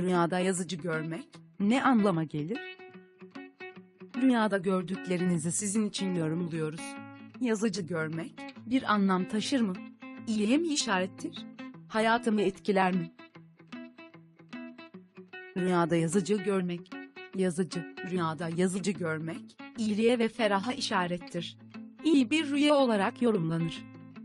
Rüyada yazıcı görmek ne anlama gelir? Rüyada gördüklerinizi sizin için yorumluyoruz. Yazıcı görmek bir anlam taşır mı? İyiye mi işarettir? Hayatımı etkiler mi? Rüyada yazıcı görmek. Yazıcı, rüyada yazıcı görmek, iyiliğe ve feraha işarettir. İyi bir rüya olarak yorumlanır.